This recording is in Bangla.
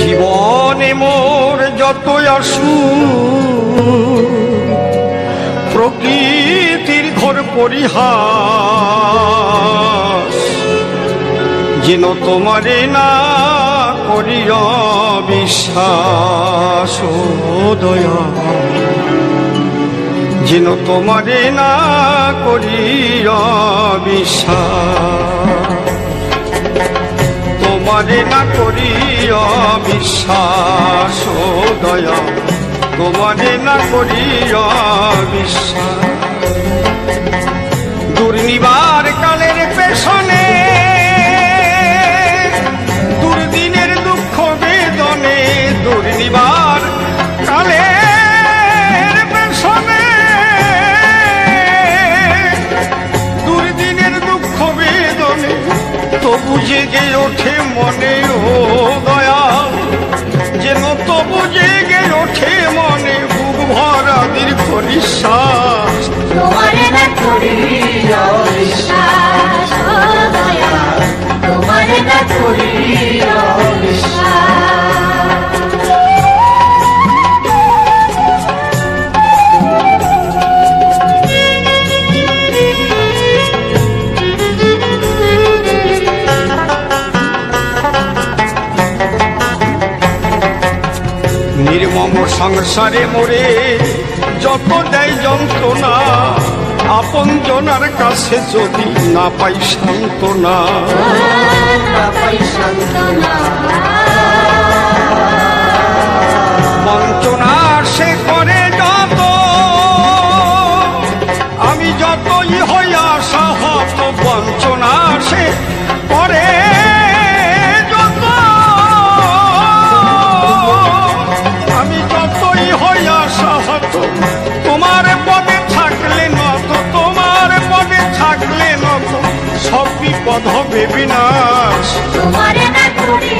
জীবনে মোর যত আসু প্রকৃতির ঘর পরিহাস যেন তোমারে না করিয়া বিশ্বাস দয়া যেন তোমারে না করিয়া বিশ্বাস তোমারে না করিও বিশ্বাস দয়া তোমারে না করিও বিশ্বাস। তবু জেগে ওঠে মনে, ও দয়া যেন তবু জেগে ওঠে মনে, বুক ভরা দীর্ঘ নিঃশ্বাস। নির্মম সংসারে মোরে যত দেয় যন্ত্রণা, আপন জনার কাছে যদি না পাই সান্ত্বনা। বঞ্চনা সে করে যত, আমি যতই হইয়া সাহত বিপদ হবে বিনাশ। তোমারে না করি